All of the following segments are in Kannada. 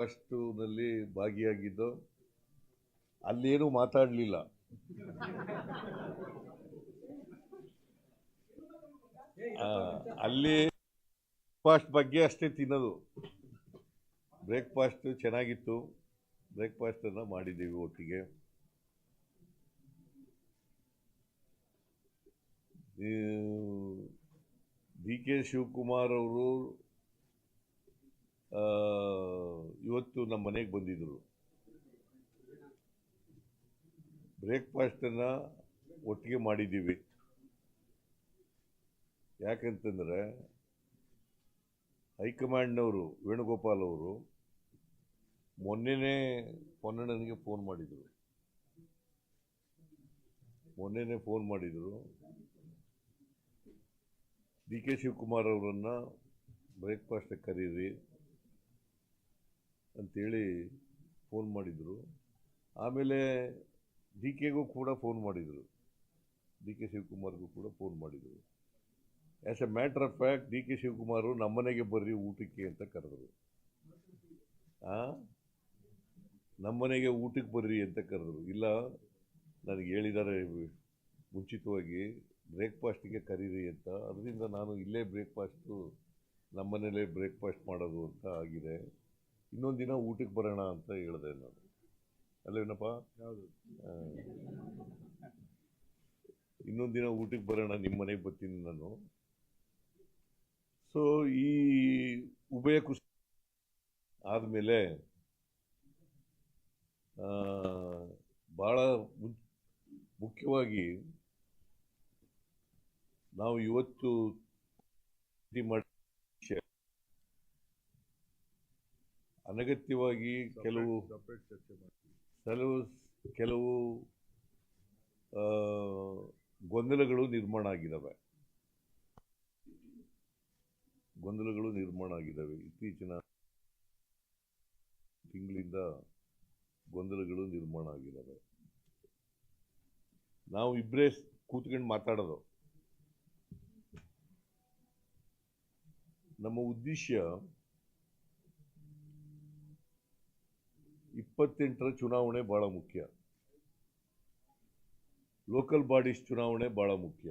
ಫಸ್ಟುನಲ್ಲಿ ಭಾಗಿಯಾಗಿದ್ದು ಅಲ್ಲೇನು ಮಾತಾಡಲಿಲ್ಲ. ಅಲ್ಲಿ ಬ್ರೇಕ್ಫಾಸ್ಟ್ ಬಗ್ಗೆ ಅಷ್ಟೇ ತಿನ್ನೋದು. ಬ್ರೇಕ್ಫಾಸ್ಟ್ ಚೆನ್ನಾಗಿತ್ತು. ಬ್ರೇಕ್ಫಾಸ್ಟನ್ನು ಮಾಡಿದ್ದೀವಿ ಒಟ್ಟಿಗೆ. ಡಿ ಕೆ ಶಿವಕುಮಾರ್ ಅವರು ಇವತ್ತು ನಮ್ಮ ಮನೆಗೆ ಬಂದಿದ್ದರು ಬ್ರೇಕ್ಫಾಸ್ಟನ್ನು ಒಟ್ಟಿಗೆ ಮಾಡಿದ್ದೀವಿ. ಯಾಕಂತಂದರೆ ಹೈಕಮಾಂಡ್ನವರು ವೇಣುಗೋಪಾಲ್ ಅವರು ಮೊನ್ನೆನೇ ಪೊನ್ನಣ್ಣನಿಗೆ ಫೋನ್ ಮಾಡಿದರು. ಮೊನ್ನೆನೇ ಫೋನ್ ಮಾಡಿದರು. ಡಿ ಕೆ ಶಿವಕುಮಾರ್ ಅವರನ್ನು ಬ್ರೇಕ್ಫಾಸ್ಟಿಗೆ ಕರೀರಿ. ಅಂತೇಳಿ ಫೋನ್ ಮಾಡಿದರು. ಆಮೇಲೆ ಡಿ ಕೆಗೂ ಕೂಡ ಫೋನ್ ಮಾಡಿದರು. ಡಿ ಕೆ ಶಿವಕುಮಾರ್ಗೂ ಕೂಡ ಫೋನ್ ಮಾಡಿದರು. As a matter of fact, D K Shivakumar ನಮ್ಮನೆಗೆ ಬರ್ರಿ ಊಟಕ್ಕೆ ಅಂತ ಕರೆದರು. ನಮ್ಮನೆಗೆ ಊಟಕ್ಕೆ ಬರ್ರಿ ಅಂತ ಕರೆದರು. ಇಲ್ಲ, ನನಗೆ ಹೇಳಿದ್ದಾರೆ ಮುಂಚಿತವಾಗಿ ಬ್ರೇಕ್ಫಾಸ್ಟಿಗೆ ಕರೀರಿ ಅಂತ. ಅದರಿಂದ ನಾನು ಇಲ್ಲೇ ಬ್ರೇಕ್ಫಾಸ್ಟು ನಮ್ಮನೇಲೇ ಬ್ರೇಕ್ಫಾಸ್ಟ್ ಮಾಡೋದು ಅಂತ ಆಗಿದೆ. ಇನ್ನೊಂದು ದಿನ ಊಟಕ್ಕೆ ಬರೋಣ ಅಂತ ಹೇಳಿದೆ ನಾನು. ಅಲ್ಲೇನಪ್ಪ. ಇನ್ನೊಂದು ದಿನ ಊಟಕ್ಕೆ ಬರೋಣ ನಿಮ್ಮ ಮನೆಗೆ ಬರ್ತೀನಿ ನಾನು. ಸೊ ಈ ಉಭಯ ಕುಸ್ ಆದಮೇಲೆ ಭಾಳ ಮುಖ್ಯವಾಗಿ ನಾವು ಇವತ್ತು ಮಾಡಿ ಅನಗತ್ಯವಾಗಿ ಕೆಲವು ಕೆಲವು ಕೆಲವು ಗೊಂದಲಗಳು ನಿರ್ಮಾಣ ಆಗಿದ್ದಾವೆ. ಗೊಂದಲಗಳು ನಿರ್ಮಾಣ ಆಗಿದ್ದಾವೆ. ಇತ್ತೀಚಿನ ತಿಂಗಳಿಂದ ಗೊಂದಲಗಳು ನಿರ್ಮಾಣ ಆಗಿದ್ದಾವೆ. ನಾವು ಇಬ್ಬರೇ ಕೂತ್ಕೊಂಡು ಮಾತಾಡೋದು. ನಮ್ಮ ಉದ್ದೇಶ ಇಪ್ಪತ್ತೆಂಟರ ಚುನಾವಣೆ ಬಹಳ ಮುಖ್ಯ. ಲೋಕಲ್ ಬಾಡೀಸ್ ಚುನಾವಣೆ ಬಹಳ ಮುಖ್ಯ.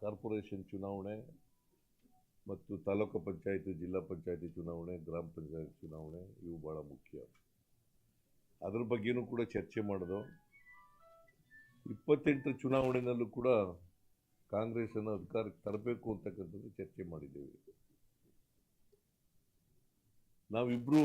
ಕಾರ್ಪೊರೇಷನ್ ಚುನಾವಣೆ ಮತ್ತು ತಾಲೂಕು ಪಂಚಾಯಿತಿ, ಜಿಲ್ಲಾ ಪಂಚಾಯಿತಿ ಚುನಾವಣೆ, ಗ್ರಾಮ ಪಂಚಾಯತ್ ಚುನಾವಣೆ ಇವು ಬಹಳ ಮುಖ್ಯ. ಅದ್ರ ಬಗ್ಗೆನೂ ಕೂಡ ಚರ್ಚೆ ಮಾಡೋದು. ಇಪ್ಪತ್ತೆಂಟರ ಚುನಾವಣೆಯಲ್ಲೂ ಕೂಡ ಕಾಂಗ್ರೆಸ್ಸನ್ನು ಅಧಿಕಾರಕ್ಕೆ ತರಬೇಕು ಅಂತಕ್ಕಂಥದ್ದು ಚರ್ಚೆ ಮಾಡಿದ್ದೇವೆ. ನಾವಿಬ್ಬರು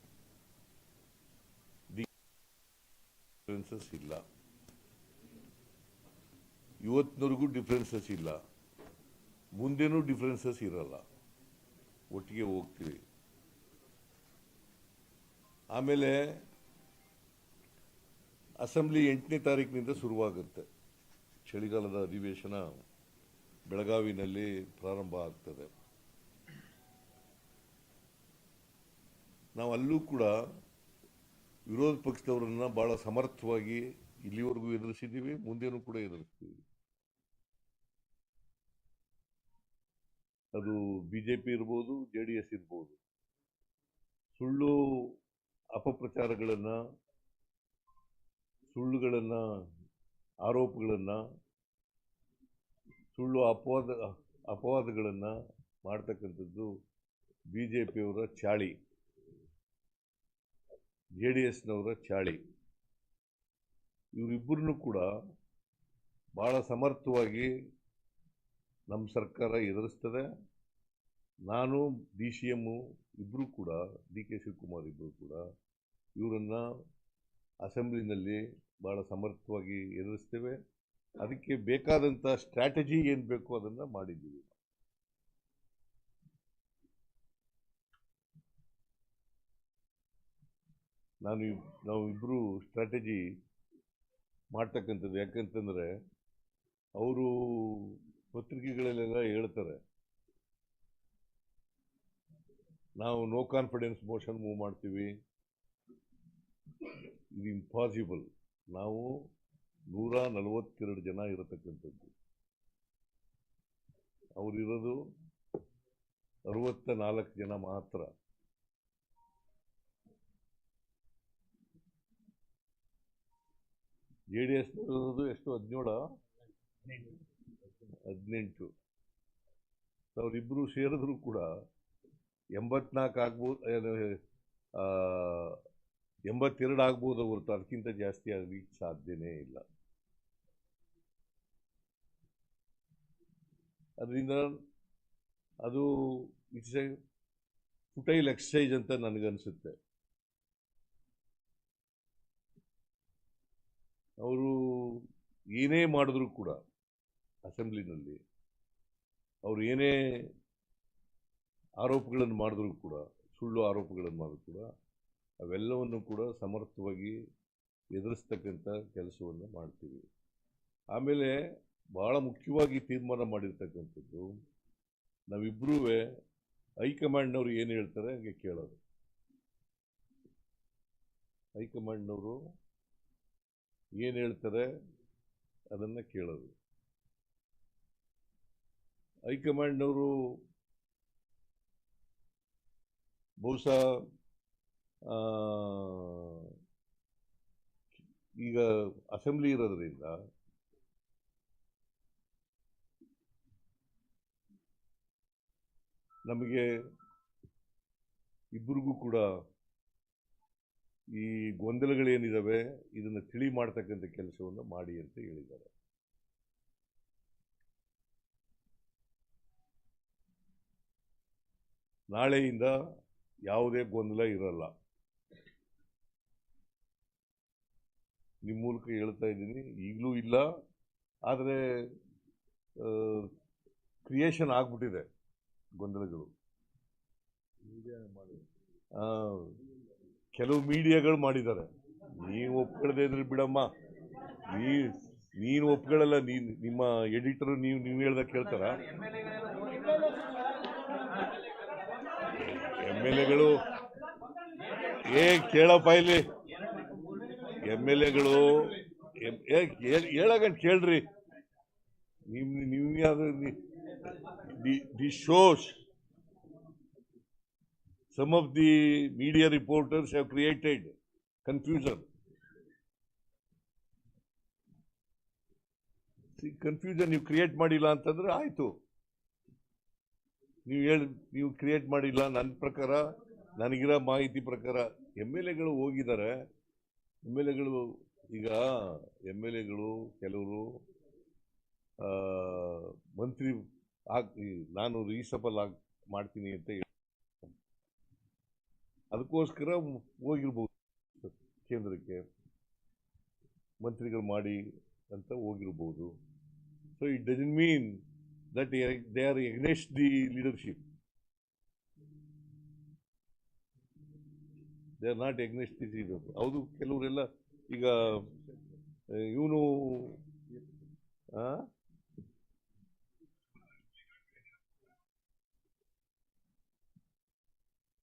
ಡಿಫ್ರೆನ್ಸಸ್ ಇಲ್ಲ ಇವತ್ತಿನವರೆಗೂ ಡಿಫ್ರೆನ್ಸಸ್ ಇಲ್ಲ ಮುಂದೆನೂ ಡಿಫ್ರೆನ್ಸಸ್ ಇರಲ್ಲ. ಒಟ್ಟಿಗೆ ಹೋಗ್ತೀವಿ. ಆಮೇಲೆ ಅಸೆಂಬ್ಲಿ ಎಂಟನೇ ತಾರೀಕಿನಿಂದ ಶುರುವಾಗುತ್ತೆ. ಚಳಿಗಾಲದ ಅಧಿವೇಶನ ಬೆಳಗಾವಿನಲ್ಲಿ ಪ್ರಾರಂಭ ಆಗ್ತದೆ. ನಾವು ಅಲ್ಲೂ ಕೂಡ ವಿರೋಧ ಪಕ್ಷದವರನ್ನ ಬಹಳ ಸಮರ್ಥವಾಗಿ ಇಲ್ಲಿವರೆಗೂ ಎದುರಿಸಿದ್ದೀವಿ, ಮುಂದೇನೂ ಕೂಡ ಎದುರಿಸ್ತೀವಿ. ಅದು ಬಿ ಜೆ ಪಿ ಇರ್ಬೋದು, ಜೆ ಡಿ ಎಸ್ ಇರ್ಬೋದು. ಸುಳ್ಳು ಅಪಪ್ರಚಾರಗಳನ್ನು, ಸುಳ್ಳುಗಳನ್ನು, ಆರೋಪಗಳನ್ನು, ಸುಳ್ಳು ಅಪವಾದ, ಅಪವಾದಗಳನ್ನು ಮಾಡ್ತಕ್ಕಂಥದ್ದು ಬಿ ಜೆ ಪಿಯವರ ಚಾಳಿ. ಜೆ ಡಿ ಎಸ್ನವರ ಚಾಳಿ. ಇವರಿಬ್ಬರನ್ನು ಕೂಡ ಭಾಳ ಸಮರ್ಥವಾಗಿ ನಮ್ಮ ಸರ್ಕಾರ ಎದುರಿಸ್ತದೆ. ನಾನು ಡಿ ಸಿ ಎಮ್ಮು ಇಬ್ಬರು ಕೂಡ, ಡಿ ಕೆ ಶಿವಕುಮಾರ್ ಇಬ್ಬರು ಕೂಡ ಇವರನ್ನು ಅಸೆಂಬ್ಲಿನಲ್ಲಿ ಭಾಳ ಸಮರ್ಥವಾಗಿ ಎದುರಿಸ್ತೇವೆ. ಅದಕ್ಕೆ ಬೇಕಾದಂಥ ಸ್ಟ್ರಾಟಜಿ ಏನು ಬೇಕೋ ಅದನ್ನು ಮಾಡಿದ್ದೀವಿ. ನಾನು ನಾವು ಇಬ್ಬರು ಸ್ಟ್ರಾಟಜಿ ಮಾಡ್ತಕ್ಕಂಥದ್ದು ಯಾಕಂತಂದರೆ, ಅವರು ಪತ್ರಿಕೆಗಳಲ್ಲೆಲ್ಲ ಹೇಳ್ತಾರೆ. ನಾವು ನೋ ಕಾನ್ಫಿಡೆನ್ಸ್ ಮೋಷನ್ ಮೂವ್ ಮಾಡ್ತೀವಿ. ಇದು ಇಂಪಾಸಿಬಲ್ ನಾವು ನೂರ ನಲವತ್ತೆರಡು ಜನ ಇರತಕ್ಕಂಥದ್ದು. ಅವರಿರೋದು ಅರವತ್ತ ನಾಲ್ಕು ಜನ ಮಾತ್ರ. ಜೆ ಡಿ ಎಸ್ ಇರೋದು ಎಷ್ಟು? ಹದಿನೇಳು? ಹದಿನೆಂಟು. ಅವರಿಬ್ಬರು ಸೇರಿದ್ರು ಕೂಡ ಎಂಬತ್ನಾಲ್ಕು ಆಗ್ಬೋದು ಎಂಬತ್ತೆರಡು ಆಗ್ಬೋದು ಹೊರತು ಅದಕ್ಕಿಂತ ಜಾಸ್ತಿ ಆಗಲಿ ಸಾಧ್ಯನೇ ಇಲ್ಲ. ಅದರಿಂದ ಅದು ಇಟ್ಸ್ ಎ ಫುಟೈಲ್ ಎಕ್ಸಸೈಜ್ ಅಂತ ನನಗನ್ಸುತ್ತೆ. ಅವರು ಏನೇ ಮಾಡಿದ್ರೂ ಕೂಡ ಅಸೆಂಬ್ಲಿನಲ್ಲಿ ಅವರು ಏನೇ ಆರೋಪಗಳನ್ನು ಮಾಡಿದ್ರೂ ಕೂಡ, ಸುಳ್ಳು ಆರೋಪಗಳನ್ನು ಮಾಡಿದ್ರು ಕೂಡ ಅವೆಲ್ಲವನ್ನು ಕೂಡ ಸಮರ್ಥವಾಗಿ ಎದುರಿಸ್ತಕ್ಕಂಥ ಕೆಲಸವನ್ನು ಮಾಡ್ತೀವಿ. ಆಮೇಲೆ ಭಾಳ ಮುಖ್ಯವಾಗಿ ತೀರ್ಮಾನ ಮಾಡಿರ್ತಕ್ಕಂಥದ್ದು ನಾವಿಬ್ಬರೂ ಹೈಕಮಾಂಡ್ನವರು ಏನು ಹೇಳ್ತಾರೆ ಹಂಗೆ ಕೇಳೋದು. ಹೈಕಮಾಂಡ್ನವರು ಏನು ಹೇಳ್ತಾರೆ? ಅದನ್ನು ಕೇಳೋದು. ಹೈಕಮಾಂಡ್ನವರು ಬಹುಶಃ ಈಗ ಅಸೆಂಬ್ಲಿ ಇರೋದ್ರಿಂದ ನಮಗೆ ಇಬ್ಬರಿಗೂ ಕೂಡ ಈ ಗೊಂದಲಗಳೇನಿದ್ದಾವೆ ಇದನ್ನು ತಿಳಿ ಮಾಡ್ತಕ್ಕಂಥ ಕೆಲಸವನ್ನು ಮಾಡಿ ಅಂತ ಹೇಳಿದ್ದಾರೆ. ನಾಳೆಯಿಂದ ಯಾವುದೇ ಗೊಂದಲ ಇರಲ್ಲ. ನಿಮ್ಮ ಮೂಲಕ ಹೇಳ್ತಾ ಇದ್ದೀನಿ ಈಗಲೂ ಇಲ್ಲ. ಆದರೆ ಕ್ರಿಯೇಷನ್ ಆಗ್ಬಿಟ್ಟಿದೆ ಗೊಂದಲಗಳು. ಕೆಲವು ಮೀಡಿಯಾಗಳು ಮಾಡಿದ್ದಾರೆ. ನೀವು ಒಪ್ಕೊಳ್ಳದೆ ಇದ್ರೆ ಬಿಡಮ್ಮ. ನೀ ನೀನು ಒಪ್ಕೊಳ್ಳಲ್ಲ ನೀನು ನಿಮ್ಮ ಎಡಿಟರ್ ನೀವು ನೀವು ಹೇಳ್ದಾಗ ಕೇಳ್ತಾರ? ಎಂ ಎಲ್ ಎಗಳು ಏ, ಕೇಳಪ್ಪ ಇಲ್ಲಿ. ಎಂ ಎಲ್ ಎಗಳು ಹೇಳಗಂಟ್ ಕೇಳ್ರಿ. ನಿಮ್ ನೀವು D the shows some of the media reporters have created confusion. See, confusion ನೀವು ಕ್ರಿಯೇಟ್ ಮಾಡಿಲ್ಲ ಅಂತಂದ್ರೆ ಆಯಿತು ನೀವು ಹೇಳಿ ನೀವು ಕ್ರಿಯೇಟ್ ಮಾಡಿಲ್ಲ ನನ್ನ ಪ್ರಕಾರ ನನಗಿರೋ ಮಾಹಿತಿ ಪ್ರಕಾರ ಎಂ ಎಲ್ ಎಗಳು ಹೋಗಿದ್ದಾರೆ ಎಂ ಎಲ್ ಎಗಳು ಈಗ ಎಂ ಎಲ್ ಎಗಳು ಕೆಲವರು ಮಂತ್ರಿ ಹಾಕಿ ನಾನು ರೀಸಬಲ್ ಆಗಿ ಮಾಡ್ತೀನಿ ಅಂತ ಹೇಳಿ ಅದಕ್ಕೋಸ್ಕರ ಹೋಗಿರ್ಬೋದು ಕೇಂದ್ರಕ್ಕೆ ಮಂತ್ರಿಗಳು ಮಾಡಿ ಅಂತ ಹೋಗಿರ್ಬೋದು. So it doesn't mean that they are against the leadership they are not against the leader ಹೌದು, ಕೆಲವರೆಲ್ಲ ಈಗ ಇವನು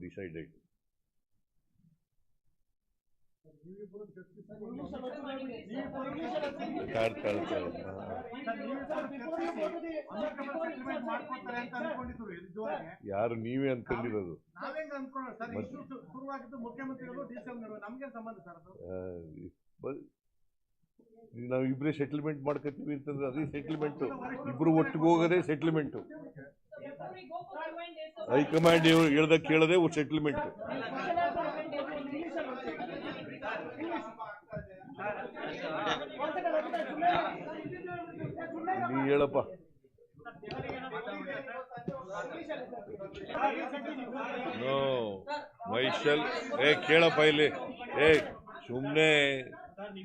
ಡಿಸೈಡೆಡ್ ತಾಳ್ ತಾಳ್ ತಾಳ್ ಮಾಡ್ಕೊತಾರೆ ಅಂತ ಅನ್ಕೊಂಡಿದ್ರು ಇದುವರೆಗೆ ಯಾರು ನೀವೇ ಅನ್ಕೊಂಡಿರೋದು ನಾವೇಂಗ ಅನ್ಕೊಳ್ಳೋಣ ಸರ್ ಮತ್ತೆ- ಇಶ್ಯೂ ಶುರುವಾಗಿದ್ದು ಮುಖ್ಯಮಂತ್ರಿಗಳು ಡಿ ಸಿ ನಮ್ಗೆ ಸಂಬಂಧ ಸರ್ ಅದು ಆ, ಬ- ಈಗ ನಾವು ಇಬ್ಬರೇ ಸೆಟಲ್ಮೆಂಟ್ ಮಾಡ್ಕೊತೀವಿ ಅಂತಂದ್ರೆ ಅದೇ ಸೆಟ್ಲ್ಮೆಂಟು ಇಬ್ರು ಒಟ್ಟಿಗೆ ಹೋಗೋದೇ ಸೆಟಲ್ಮೆಂಟ್ ಹೈಕಮಾಂಡ್ ಹೇಳ್ದ ಕೇಳದೆ ಸೆಟಲ್ಮೆಂಟ್ ನೀ ಹೇಳಪ್ಪ. ನೋ ಮೈಸಲ್ ಏ, ಕೇಳಪ್ಪ ಇಲ್ಲಿ. ಏ ಸುಮ್ಮನೆ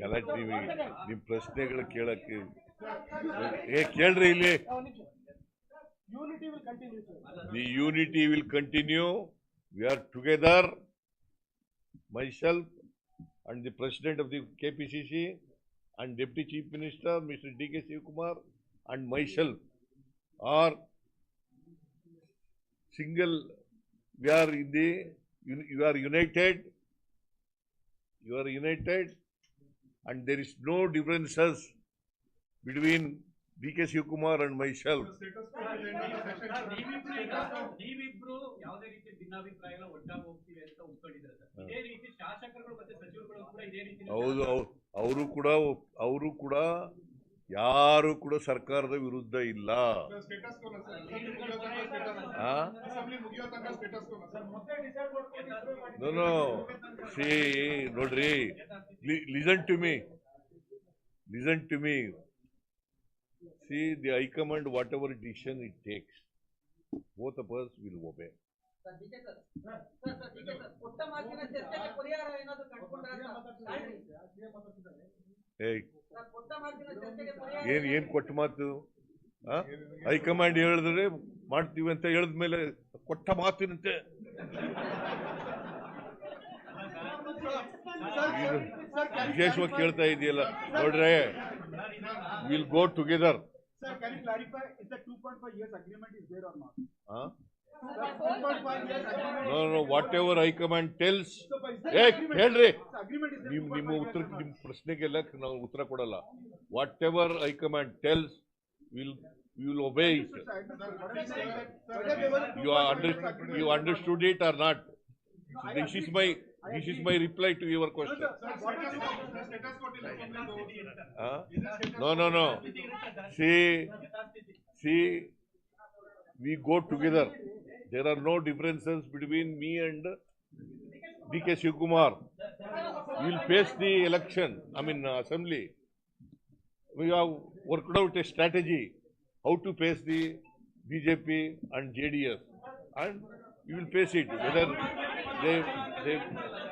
ಗಲಾಟೆ ನೀವು ನಿಮ್ಮ ಪ್ರಶ್ನೆಗಳು ಕೇಳಕ್ಕೆ ಏ, ಕೇಳ್ರಿ ಇಲ್ಲಿ. Unity will continue, sir. The unity will continue. We are together, myself and the President of the KPCC and Deputy Chief Minister, Mr. D.K. Kumar and myself are single, we are in the, you are united, you are united and there is no differences between D.K. Shivakumar and myself ರೀತಿ ಭಿನ್ನಾಭಿಪ್ರಾಯಗಳ ಒಟ್ಟಾಗಿ ಹೋಗ್ತೀವಿ ಅಂತ ಒಪ್ಕೊಂಡಿದ್ರೆ ಸರ್? ಇದೇ ರೀತಿ ಶಾಸಕರುಗಳು ಮತ್ತೆ ಸಚಿವರುಗಳು ಕೂಡ ಇದೇ ರೀತಿ ಹೌದು ಅವರು ಕೂಡ ಅವರು ಕೂಡ ಯಾರು ಕೂಡ ಸರ್ಕಾರದ ವಿರುದ್ಧ ಇಲ್ಲ. See, ನೋಡ್ರಿ. Listen to me listen to me see the high command whatever decision it takes both of us ಚರ್ಚೆಗೆ ಪರಿಹಾರ ಏನ್ ಏನ್ ಕೊಟ್ಟ ಮಾತು ಆ? ಹೈಕಮಾಂಡ್ ಹೇಳಿದ್ರೆ ಮಾಡ್ತೀವಿ ಅಂತ ಹೇಳಿದ್ಮೇಲೆ ಕೊಟ್ಟ ಮಾತಿನಂತೆ ವಿಶೇಷವಾಗಿ ಕೇಳ್ತಾ ಇದೆಯಲ್ಲ ನೋಡ್ರೆ will go together Sir, can you clarify is the 2.5 years agreement is there or not? Huh? Sir, 2.5 years agreement. No, no, whatever I command tells, So, but is ಏ? ಹೇಳ್ರಿ ನಿಮ್ 2.5 ನಿಮ್ಮ ಉತ್ತರ or ಪ್ರಶ್ನೆಗೆಲ್ಲ ನಾವು ಉತ್ತರ ಕೊಡಲ್ಲ whatever high command tells will will obey it you 2.5 under you or not. Understood it or not this is my This is my reply to your question. Huh? No, no, no. See, see, we go together. There are no differences between me and D.K. Shivkumar. We will face the election, I mean uh, assembly. We have worked out a strategy how to face the BJP and JDS. And we will face it, whether they, they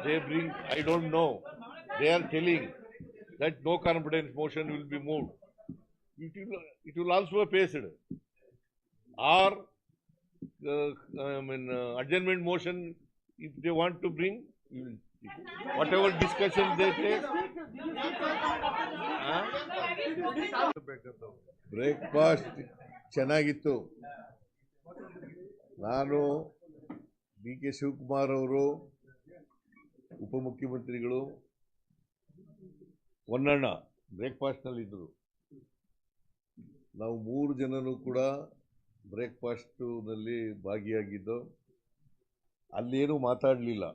they bring I don't know they are telling that no confidence motion will be moved it will it will also face it or uh, I mean uh, adjournment motion if they want to bring we will whatever discussion they take huh? Breakfast ಚೆನ್ನಾಗಿತ್ತು ನಾನು ಡಿ ಕೆ ಶಿವಕುಮಾರ್ ಅವರು ಉಪಮುಖ್ಯಮಂತ್ರಿಗಳು ಹೊನ್ನಣ್ಣ ಬ್ರೇಕ್ಫಾಸ್ಟ್ನಲ್ಲಿದ್ದರು. ನಾವು ಮೂರು ಜನರು ಕೂಡ ಬ್ರೇಕ್ಫಾಸ್ಟ್ನಲ್ಲಿ ಭಾಗಿಯಾಗಿದ್ದು, ಅಲ್ಲೇನು ಮಾತಾಡಲಿಲ್ಲ.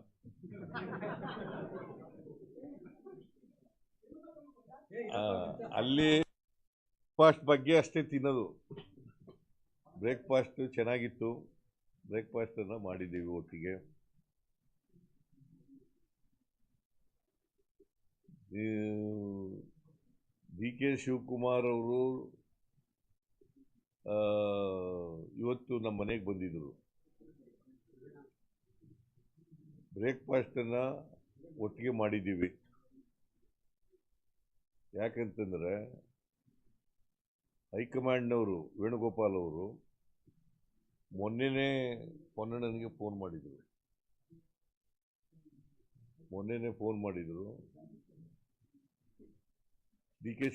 ಅಲ್ಲಿ ಬ್ರೇಕ್ಫಾಸ್ಟ್ ಬಗ್ಗೆ ಅಷ್ಟೇ ತಿನ್ನೋದು. ಬ್ರೇಕ್ಫಾಸ್ಟು ಚೆನ್ನಾಗಿತ್ತು. ಬ್ರೇಕ್ಫಾಸ್ಟನ್ನು ಮಾಡಿದ್ದೀವಿ ಒಟ್ಟಿಗೆ. ಡಿ ಕೆ ಶಿವಕುಮಾರ್ ಅವರು ಇವತ್ತು ನಮ್ಮ ಮನೆಗೆ ಬಂದಿದ್ದರು. ಬ್ರೇಕ್ಫಾಸ್ಟನ್ನು ಒಟ್ಟಿಗೆ ಮಾಡಿದ್ದೀವಿ. ಯಾಕಂತಂದರೆ, ಹೈಕಮಾಂಡ್ನವರು, ವೇಣುಗೋಪಾಲ್ ಅವರು ಮೊನ್ನೆನೇ ಪೊನ್ನಣ್ಣನಿಗೆ ಫೋನ್ ಮಾಡಿದರು. ಮೊನ್ನೆನೇ ಫೋನ್ ಮಾಡಿದರು. D K Shiva